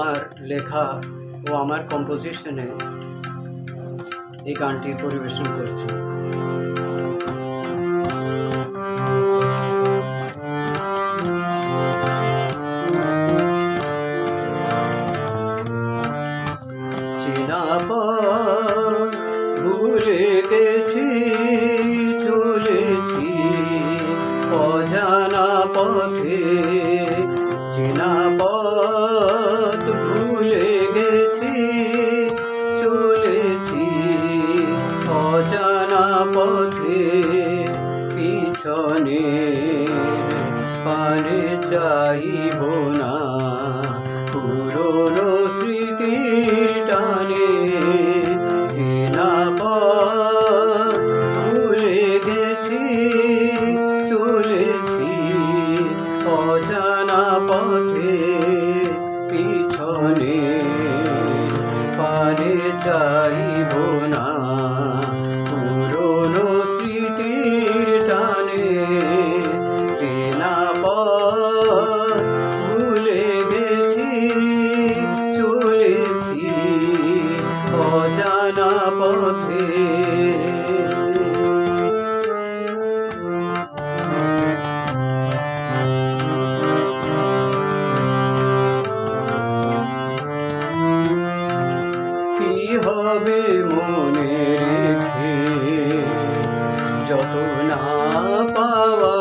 আমার লেখা ও আমার কম্পোজিশনে এই গানটি পরিবেশন করছি। ভুলে গেছি, চলেছি অজানা পথে। চেনা অজানা পথে পিছনে পানে চাইব না। পুরনো স্মৃতির টানে চেনা পথ ভুলে গেছি, চলেছি অজানা পথে যত না পাওয়ার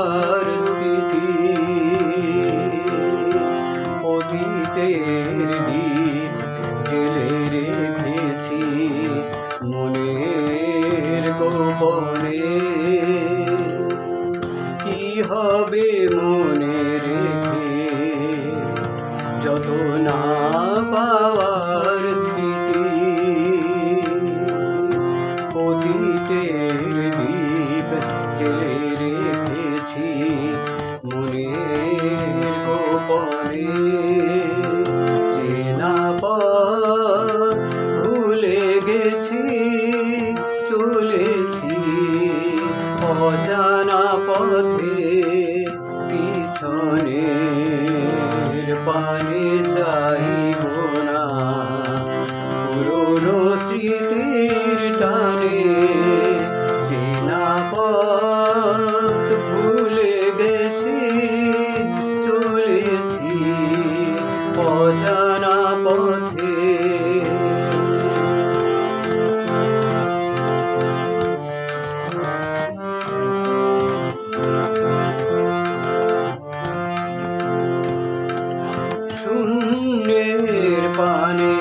ভুলে পানে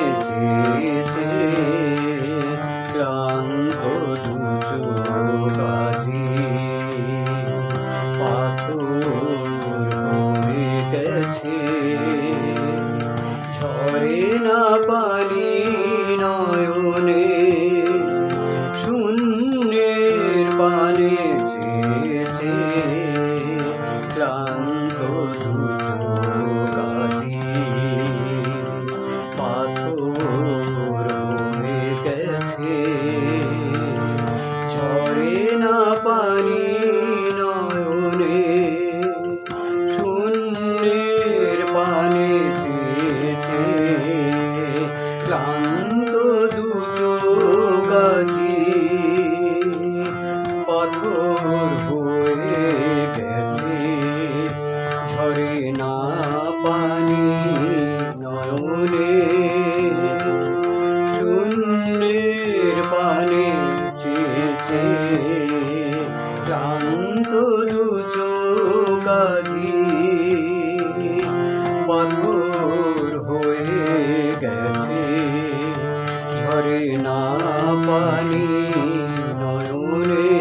শুনে শূন্যের পানে চেয়েছে। ক্লান্ত দু চোকাজি পাথর হয়ে গেছে। ঝরে না পানি নয়নে